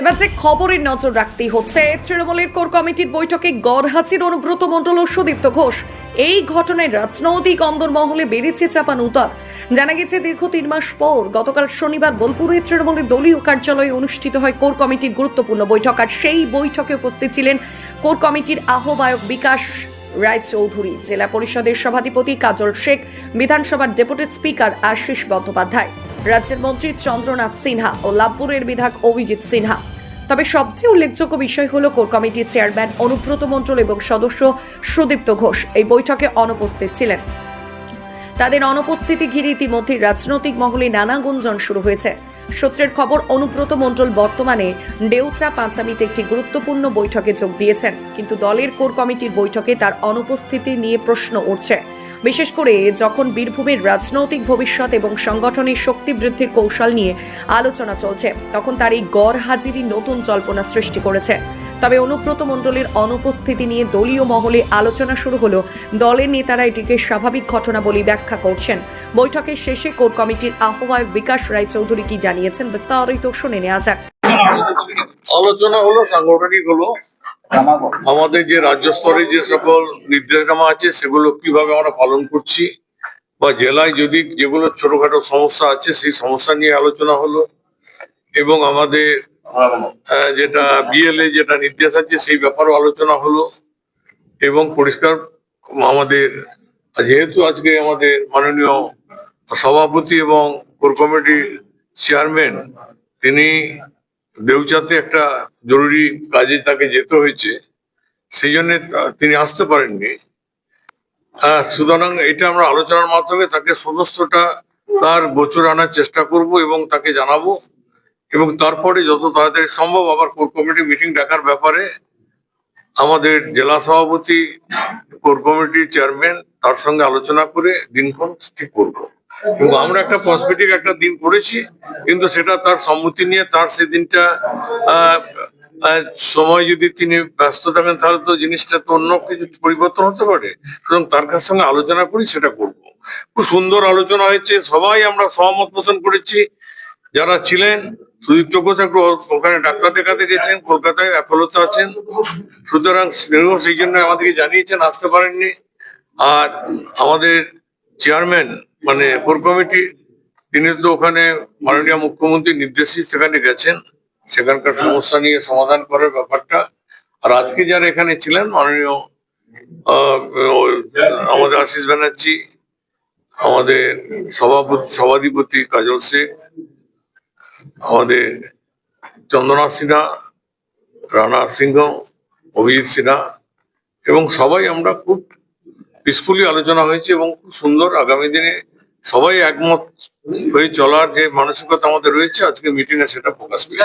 এবার যে খবরের নজর রাখতেই হচ্ছে, তৃণমূলের কোর কমিটির বৈঠকে গড়হাজির অনুব্রত মণ্ডল ও সুদীপ্ত ঘোষ। এই ঘটনায় রাজনৈতিক অন্দরমহলে বেড়েছে চাপান উত্তর জানা গেছে, দীর্ঘ তিন মাস পর গতকাল শনিবার বোলপুরে তৃণমূলের দলীয় কার্যালয়ে অনুষ্ঠিত হয় কোর কমিটির গুরুত্বপূর্ণ বৈঠক। আর সেই বৈঠকে উপস্থিত ছিলেন কোর কমিটির আহ্বায়ক বিকাশ রায়চৌধুরী, জেলা পরিষদের সভাধিপতি কাজল শেখ, বিধানসভার ডেপুটি স্পিকার আশিস বন্দ্যোপাধ্যায়। রাজ্যের মন্ত্রী চন্দ্রনাথ সিনহা ও লাভপুরের বিধায়ক অভিজিৎ সিনহা। তবে সবচেয়ে উল্লেখযোগ্য বিষয় হল কোর কমিটির চেয়ারম্যান অনুব্রত মণ্ডল এবং সদস্য সুদীপ্ত ঘোষ এই বৈঠকে অনুপস্থিত ছিলেন। তাদের অনুপস্থিতি ঘিরে ইতিমধ্যে রাজনৈতিক মহলে নানা গুঞ্জন শুরু হয়েছে। সূত্রের খবর, অনুব্রত মণ্ডল বর্তমানে ডেউচা পাঁচামিতে একটি গুরুত্বপূর্ণ বৈঠকে যোগ দিয়েছেন। কিন্তু দলের কোর কমিটির বৈঠকে তার অনুপস্থিতি নিয়ে প্রশ্ন উঠছে। বিশেষ করে যখন বীরভূমের রাজনৈতিক ভবিষ্যৎ এবং সংগঠনের শক্তি বৃদ্ধির কৌশল নিয়ে আলোচনা চলছে, তখন তার এই গড় হাজিরি নতুন জল্পনা সৃষ্টি করেছে। তবে অনুব্রত মণ্ডলের অনুপস্থিতি নিয়ে দলীয় মহলে আলোচনা শুরু হলো। দলের নেতারা এটিকে স্বাভাবিক ঘটনা বলে ব্যাখ্যা করছেন। বৈঠকের শেষে কোর কমিটির আহ্বায়ক বিকাশ রায় চৌধুরী কি জানিয়েছেন, বিস্তারিত শুনে নেওয়া যাক। আলোচনা হলো, সাংগঠনিক হলো। আমাদের যে রাজ্য স্তরে যে সকল নির্দেশনামা আছে, সেগুলো কীভাবে আমরা পালন করছি, বা জেলায় যদি যেগুলো ছোটখাটো সমস্যা আছে, সেই সমস্যা নিয়ে আলোচনা হলো, এবং আমাদের যেটা বিএলএ যেটা নির্দেশ আছে, সেই ব্যাপারেও আলোচনা হলো, এবং পরিষ্কার আমাদের, যেহেতু আজকে আমাদের মাননীয় সভাপতি এবং কোর কমিটির চেয়ারম্যান, তিনি দেউচাতে একটা জরুরি কাজে তাকে যেতে হয়েছে সেই জন্য তিনি আসতে পারেননি। হ্যাঁ সুতরাং এটা আমরা আলোচনার মাধ্যমে তাকে সমস্তটা তার গোচর আনার চেষ্টা করব এবং তাকে জানাব এবং তারপরে যত তাড়াতাড়ি সম্ভব আবার কোর কমিটি মিটিং ডাকার ব্যাপারে আমাদের জেলা সভাপতি, কোর কমিটির চেয়ারম্যান তার সঙ্গে আলোচনা করে দিনক্ষণ ঠিক করব। এবং আমরা একটা পসমেটিক একটা দিন করেছি, কিন্তু সেটা তার সম্মতি নিয়ে তার সেদিনটা সময় যদি তিনি ব্যস্ত থাকেন, তাহলে তো জিনিসটা তো অন্য কিছু পরিবর্তন হতে পারে। সুতরাং তার কাছ সঙ্গে আলোচনা করি, সেটা করব। খুব সুন্দর আলোচনা হয়েছে, সবাই আমরা সহমত পোষণ করেছি। যারা ছিলেন, সুদীপ্ত ঘোষ একটু ওখানে ডাক্তার দেখাতে গেছেন, কলকাতায় অ্যাপোলোতে আছেন। সুতরাং সেই জন্য আমাদেরকে জানিয়েছেন, আসতে পারেননি। আর আমাদের চেয়ারম্যান মানে কোর কমিটি, তিনি তো ওখানে মাননীয় মুখ্যমন্ত্রী নির্দেশে সেখানে গেছেন। সেখানকার সমস্যা নিয়ে সমাধান করার ব্যাপারটা। আর আজকে যারা এখানে ছিলেন, মাননীয় আমাদের আশিস ব্যানার্জি, আমাদের সভাপতি, সভাধিপতি কাজল শেখ, আমাদের চন্দনা সিনহা, রানা সিংহ, অভিজিৎ সিনহা এবং সবাই আমরা খুব পিসফুলি আলোচনা হয়েছে এবং খুব সুন্দর আগামী দিনে সবাই একমত হয়ে চলার যে মানসিকতা আমাদের রয়েছে আজকে মিটিং এ সেটা প্রকাশ পেয়েছে।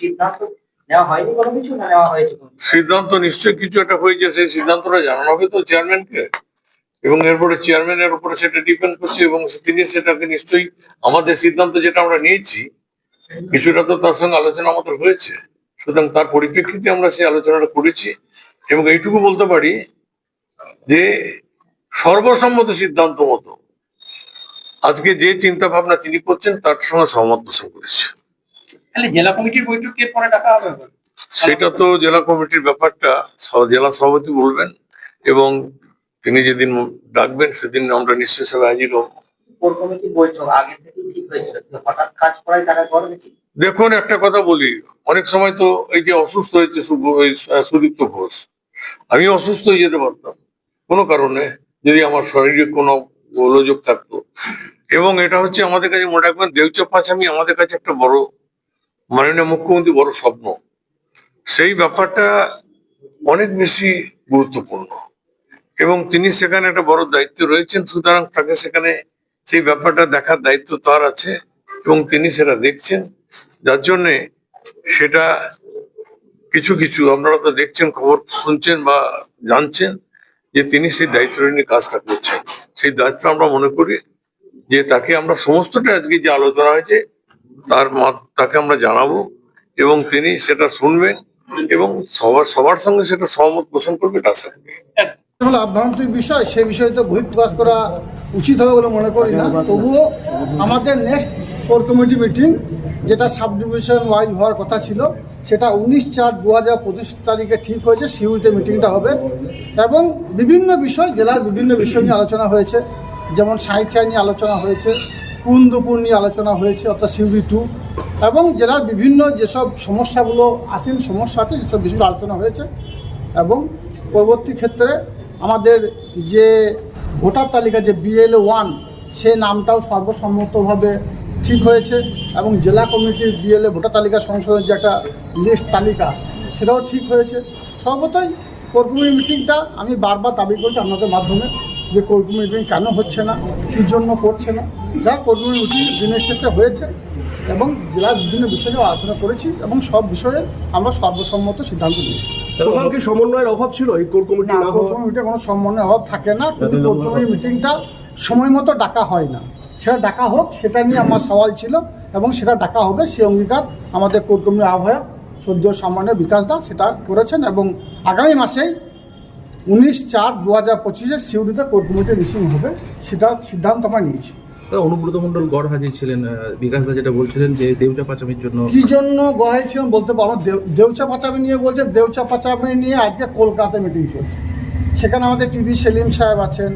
সিদ্ধান্ত নেওয়া হয়নি কোনো কিছু না নেওয়া হয়েছে কোনো কিছু? সিদ্ধান্ত নিশ্চয়ই কিছু একটা হয়েছে সেই সিদ্ধান্তটা জানানো হবে তো চেয়ারম্যানকে এবং এরপরে চেয়ারম্যানের উপরে সেটা ডিপেন্ড করছে এবং তিনি সেটাকে নিশ্চয়ই আমাদের সিদ্ধান্ত যেটা আমরা নিয়েছি কিছুটা তো তার সঙ্গে আলোচনা আমাদের হয়েছে। সুতরাং তার পরিপ্রেক্ষিতে আমরা সেই আলোচনাটা করেছি এবং এইটুকু বলতে পারি যে সর্বসম্মত সিদ্ধান্ত মতো। আজকে যে চিন্তা ভাবনা তিনি করছেন তার সঙ্গে সহমত পোষণ করেছে। জেলা কমিটির বৈঠক পরে ডাকা হবে সেটা তো জেলা কমিটির ব্যাপারটা জেলা সভাপতি বলবেন এবং তিনি যেদিন ডাকবেন সেদিন আমরা নিশ্চয়ই সবাই হাজির হব। দেখুন একটা কথা বলি অনেক সময় তো এই যে অসুস্থ হয়েছে সুদীপ্ত ঘোষ আমি অসুস্থ হয়ে যেতে পারতাম কোনো কারণে। যদি আমার শারীরিক কোনো গোলযোগ থাকতো। এবং এটা হচ্ছে আমাদের কাছে মনে রাখবেন দেউচা পাঁচামি আমাদের কাছে একটা বড় মাননীয় মুখ্যমন্ত্রী বড় স্বপ্ন। সেই ব্যাপারটা অনেক বেশি গুরুত্বপূর্ণ। এবং তিনি সেখানে একটা বড় দায়িত্ব রয়েছেন, সুতরাং তাকে সেখানে সেই ব্যাপারটা দেখার দায়িত্ব তার আছে এবং তিনি সেটা দেখছেন। যার জন্যে সেটা কিছু কিছু, আপনারা তো দেখছেন, খবর শুনছেন বা জানছেন। যে তিনি সেই দায়িত্ব নিয়ে কাজটা করছেন। সেই দায়িত্ব আমরা মনে করি যে তাকে আমরা সমস্তটা আজকে যে আলোচনা হয়েছে, তার তাকে আমরা জানাব এবং তিনি সেটা শুনবেন এবং সবার সবার সঙ্গে সেটা সহমত পোষণ করবে এটা আশা করি। বিষয় সেই বিষয়ে তো বহিঃপ্রকাশ করা উচিত হবে বলে মনে করি না। তবুও আমাদের নেক্সট কোর কমিটি মিটিং যেটা সাব ডিভিশন ওয়াইজ হওয়ার কথা ছিল, সেটা উনিশ চার দু হাজার পঁচিশ তারিখে ঠিক হয়েছে, সিউড়িতে মিটিংটা হবে। এবং বিভিন্ন বিষয়, জেলার বিভিন্ন বিষয় নিয়ে আলোচনা হয়েছে। যেমন সাহিত্য নিয়ে আলোচনা হয়েছে, কুন্দপুর নিয়ে আলোচনা হয়েছে, অর্থাৎ সিউড়ি টু। এবং জেলার বিভিন্ন যেসব সমস্যাগুলো, আসীন সমস্যা আছে যেসব বিষয়ে আলোচনা হয়েছে। এবং পরবর্তী ক্ষেত্রে আমাদের যে ভোটার তালিকা, যে বিএলএ ওয়ান, সে নামটাও সর্বসম্মতভাবে ঠিক হয়েছে এবং জেলা কমিটির বিএলএ ভোটার তালিকা সংশোধনের যে একটা লিস্ট তালিকা সেটাও ঠিক হয়েছে। সর্বতই কর্মী মিটিংটা আমি বারবার দাবি করছি আপনাদের মাধ্যমে যে কর্মী মিটিং কেন হচ্ছে না কী জন্য করছে না। যা কর্মী মিটিং দিনের শেষে হয়েছে এবং জেলার বিভিন্ন বিষয়ে নিয়ে আলোচনা করেছি এবং সব বিষয়ে আমরা সর্বসম্মত সিদ্ধান্ত নিয়েছি। কোথাও কি সমন্বয়ের অভাব ছিল? এই কোর কমিটি না কোর কোনো সমন্বয় অভাব থাকে না কিন্তু কোর মিটিংটা সময় মতো ডাকা হয় না। সেটা ডাকা হোক সেটা নিয়ে আমার সওয়াল ছিল এবং সেটা ডাকা হবে সে অঙ্গীকার আমাদের কোর কমিটির আহ্বায়ক সদ্য সামান্য বিকাশ দাস সেটা করেছেন এবং আগামী মাসেই উনিশ চার দু হাজার পঁচিশে সিউড়িতে কোর কমিটির মিটিং হবে সেটার সিদ্ধান্ত আমরা নিয়েছি। অনুব্রত মন্ডল গড় হাজির ছিলেন বিকাশ দা যেটা বলছিলেন যে দেউচা পাচামির জন্য কি জন্য গড়াই ছিলাম বলতে পারব দেউ- দেউচা পাচামি নিয়ে বলছে দেউচা পাচামি নিয়ে আজকে কলকাতায় মিটিং চলছে। সেখানে আমাদের টিভি সেলিম সাহেব আছেন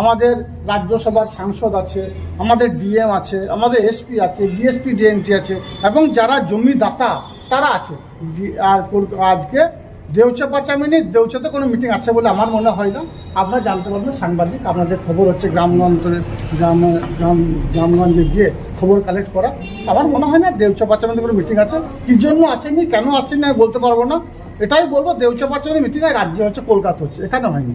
আমাদের রাজ্যসভার সাংসদ আছে, আমাদের ডিএম আছে, আমাদের এসপি আছে ডিএসপি ডিএনটি আছে, এবং যারা জমিদাতা, তারা আছে। আর আজকে দেউচা পাচামি নিয়ে দেউচাতে কোনো মিটিং আছে বলে আমার মনে হয় না। আপনারা জানতে পারবেন, সাংবাদিক, আপনাদের খবর হচ্ছে গ্রামগঞ্জে গ্রাম গ্রাম, গ্রামগঞ্জে গিয়ে খবর কালেক্ট করা। আমার মনে হয় না দেউচা পাচামিতে কোনো মিটিং আছে। কি জন্য আসেনি, কেন আসেনি আমি বলতে পারব না। এটাই বলব, দেউচা পাচামি মিটিং রাজ্যে হচ্ছে, কলকাতা হচ্ছে, এখানে হয়নি।